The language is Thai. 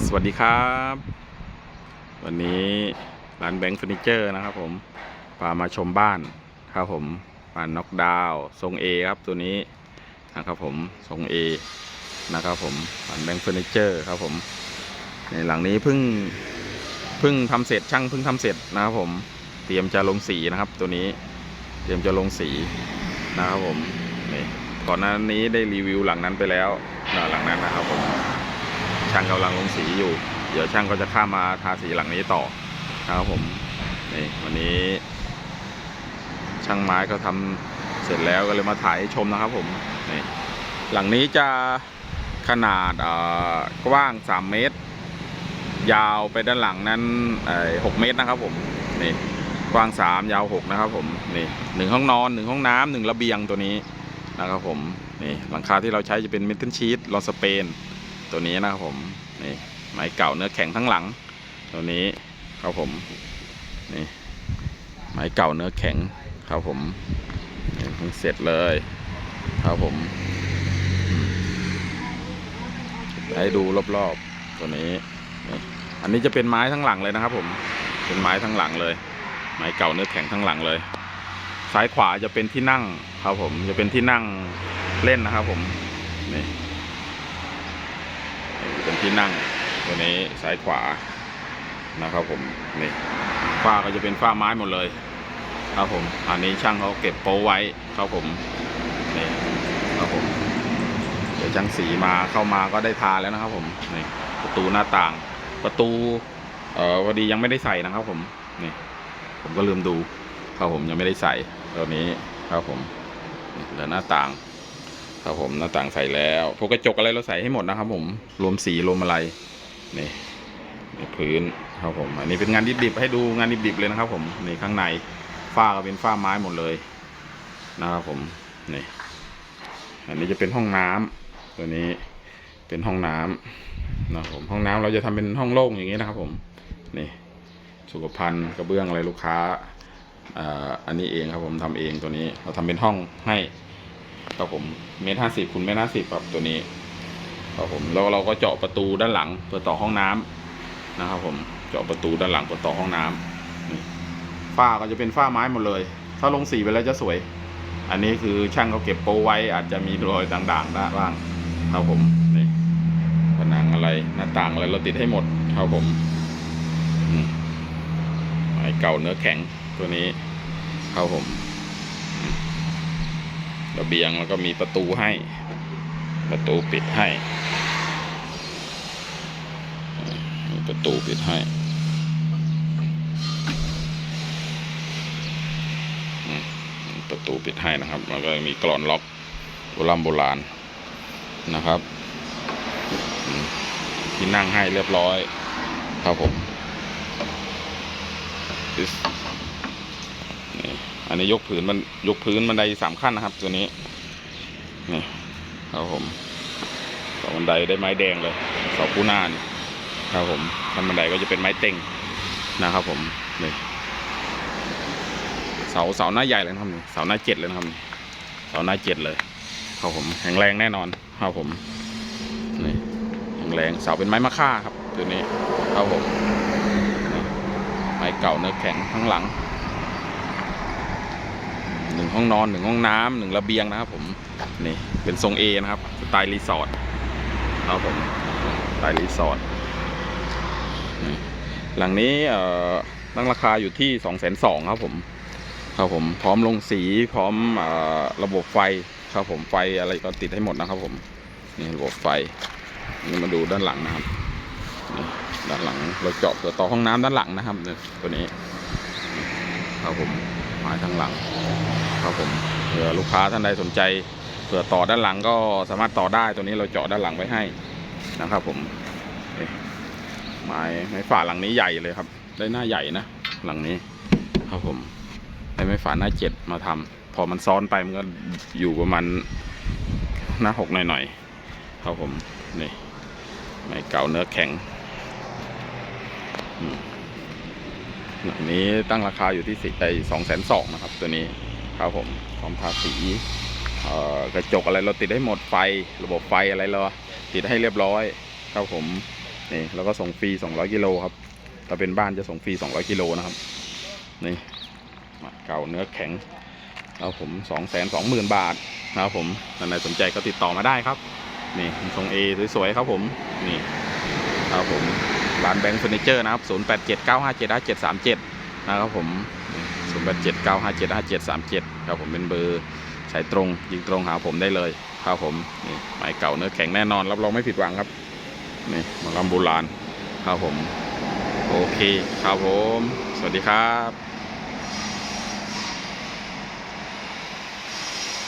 สวัสดีครับ วันนี้ร้านแบงค์เฟอร์นิเจอร์นะครับผมพามาชมบ้านครับผมบ้านน็อกดาวทรง A ครับตัวนี้นะครับผมทรง A นะครับผมร้านแบงค์เฟอร์นิเจอร์ครับผมในหลังนี้เพิ่งเพิ่งทำเสร็จช่างเพิ่งทำเสร็จนะครับผมเตรียมจะลงสีนะครับ ตัวนี้เตรียมจะลงสีนะครับผมนี่ก่อนหน้านี้ได้รีวิวหลังนั้นไปแล้วหลังนั้นนะครับผม ช่างกำลังลงสีอยู่ เดี๋ยวช่างก็จะข้ามมาทาสีหลังนี้ต่อนะครับผมนี่วันนี้ ช่างไม้ก็ทำเสร็จแล้วก็เลยมาถ่ายให้ชมนะครับผมนี่หลังนี้จะขนาดกว้าง 3 เมตร ยาวไปด้านหลังนั้น6เมตรนะครับผมนี่กว้าง 3 ยาว 6 นะครับผมนี่หนึ่งห้องนอนหนึ่งห้องน้ำหนึ่งระเบียงตัวนี้นะครับผมนี่หลังคาที่เราใช้จะเป็นเมทัลชีตลอสเปน ตัวนี้นะครับผมนี่ไม้เก่าเนื้อแข็งทั้งหลัง ตัวนี้ครับผมนี่ไม้เก่าเนื้อแข็งครับผมนี่เพิ่งเสร็จเลยครับผมให้ดูรอบๆตัวนี้นี่อันนี้จะเป็นไม้ทั้งหลังเลยนะครับผมเป็นไม้ทั้งหลังเลย ไม้เก่าเนื้อแข็งทั้งหลังเลย ซ้ายขวาจะเป็นที่นั่งครับผมจะเป็นที่นั่งเล่นนะครับผมนี่ ที่นั่ง ตัวนี้ซ้ายขวานะครับผมนี่ฝ้าก็จะเป็นฝ้าไม้หมดเลยครับผมอันนี้ช่างเขาเก็บโป๊ไว้ครับผมนี่ครับผมเดี๋ยวช่างสีมาเข้ามาก็ได้ทาแล้วนะครับผมนี่ประตูหน้าต่าง ประตูเอ่อพอดียังไม่ได้ใส่นะครับผมนี่ผมก็ลืมดูครับผมยังไม่ได้ใส่ตัวนี้ครับผมเหลือหน้าต่าง ครับผมหน้าต่างใส่แล้วพวกกระจกอะไรเราใส่ให้หมดนะครับ ผมรวมสีรวมอะไรนี่นี่พื้นครับผมอันนี้เป็นงานดิบๆให้ดูงานดิบๆเลยนะครับ ผมนี่ข้างในฝ้าก็เป็นฝ้าไม้หมดเลยนะครับผมนี่อันนี้จะเป็นห้องน้ำตัวนี้เป็นห้องน้ำนะครับผมห้องน้ำเราจะทำเป็นห้องโล่งอย่างนี้นะครับ ผมนี่สุขภัณฑ์กระเบื้องอะไรลูกค้าอ่าอันนี้เองครับผมทำเองตัวนี้ เราทำเป็นห้องให้ ครับผมเมตรห้าสิบคูณเมตรห้าสิบครับตัวนี้ครับผมแล้วเราก็เจาะประตูด้านหลังเพื่อต่อห้องน้ำนะครับผมเจาะประตูด้านหลังเพื่อต่อห้องน้ำนี่ฝ้าก็จะเป็นฝ้าไม้หมดเลย ถ้าลงสีไปแล้วจะสวย อันนี้คือช่างเขาเก็บโปรไว้อาจจะมีรอยด่างๆด้บ้างครับผมนี่ผนังอะไรหน้าต่างอะไรเราติดให้หมดครับผมอืมไม้เก่าเนื้อแข็งตัวนี้ครับผม ระเบียงแล้วก็มีประตูให้ ประตูปิดให้มีประตูปิดให้ประตูปิดให้นะครับแล้วก็มีกรอนล็อกโบราณโบราณนะครับ ที่นั่งให้เรียบร้อยครับผม This อันนี้ยกผืนมันยกพื้นบันไดสามขั้นนะครับ ตัวนี้ นี่ครับผมเสาบันไดได้ไม้แดงเลยเสาปูหน้านี่ครับผมขั้นบันไดก็จะเป็นไม้เต็งนะครับผมนี่เสาเสาหน้าใหญ่เลยนะครับนี่เสาหน้าเจ็ดเลยนะครับนี่เสาหน้าเจ็ดเลยครับผมแข็งแรงแน่นอนครับผมนี่แข็งแรงเสาเป็นไม้มะค่าครับ ตัวนี้ครับผมไม้เก่าเนื้อแข็งทั้งหลัง หนึ่งห้องนอนหนึ่งห้องน้ำหนึ่งระเบียงนะครับผมนี่เป็นทรงเอนะครับสไตล์รีสอร์ทครับผมสไตล์รีสอร์ทหลังนี้เอ่อตั้งราคาอยู่ที่สองแสนสองครับผมครับผมพร้อมลงสีพร้อมอระบบไฟครับผมไฟอะไรก็ติดให้หมดนะครับผมนี่ระบบไฟนี่มาดูด้านหลังนะครับด้านหลังเราเจาะเผื่อต่อห้องน้ำด้านหลังนะครับตัวนี้ครับผม ไม้ทั้งหลังครับผมเผื่อลูกค้าท่านใดสนใจเผื่อต่อด้านหลังก็สามารถต่อได้ตัวนี้เราเจาะด้านหลังไว้ให้นะครับ ผมไม้ไม้ฝาหลังนี้ใหญ่เลยครับ ได้หน้าใหญ่นะหลังนี้ ครับผมได้ไม้ฝาหน้าเจ็ดมาทำพอมันซ้อนไปมันก็อยู่ประมาณหน้าหกหน่อยๆครับผมนี่ไม้เก่าเนื้อแข็ง อืม อันนี้ตั้งราคาอยู่ที่สิไอสองแสนสองนะครับ ตัวนี้ครับผมพร้อมทาสีกระจกอะไรเราติดให้หมดไฟ ระบบไฟอะไรเราติดให้เรียบร้อยครับผมนี่แล้วก็ส่งฟรี200กิโลครับถ้าเป็นบ้านจะส่งฟรี200กิโลนะครับนี่เก่าเนื้อแข็งครับผม2 2 0 0 0 0 บาทนะครับผมท่านใดสนใจก็ติดต่อมาได้ครับ นี่ทรงเอสวยๆครับผมนี่ครับผม ร้านแบงค์เฟอร์นิเจอร์นะครับ 0 8 7 9 5 7 5 7 3 7 นะครับผม 0 8 7 9 5 7 5 7 3 7 ครับผมเป็นเบอร์สายตรงยิงตรงหาผมได้เลยครับผมนี่ไม้เก่าเนื้อแข็งแน่นอนรับรองไม่ผิดหวังครับนี่หมาลำโบราณครับผม โอเคครับผม สวัสดีครับ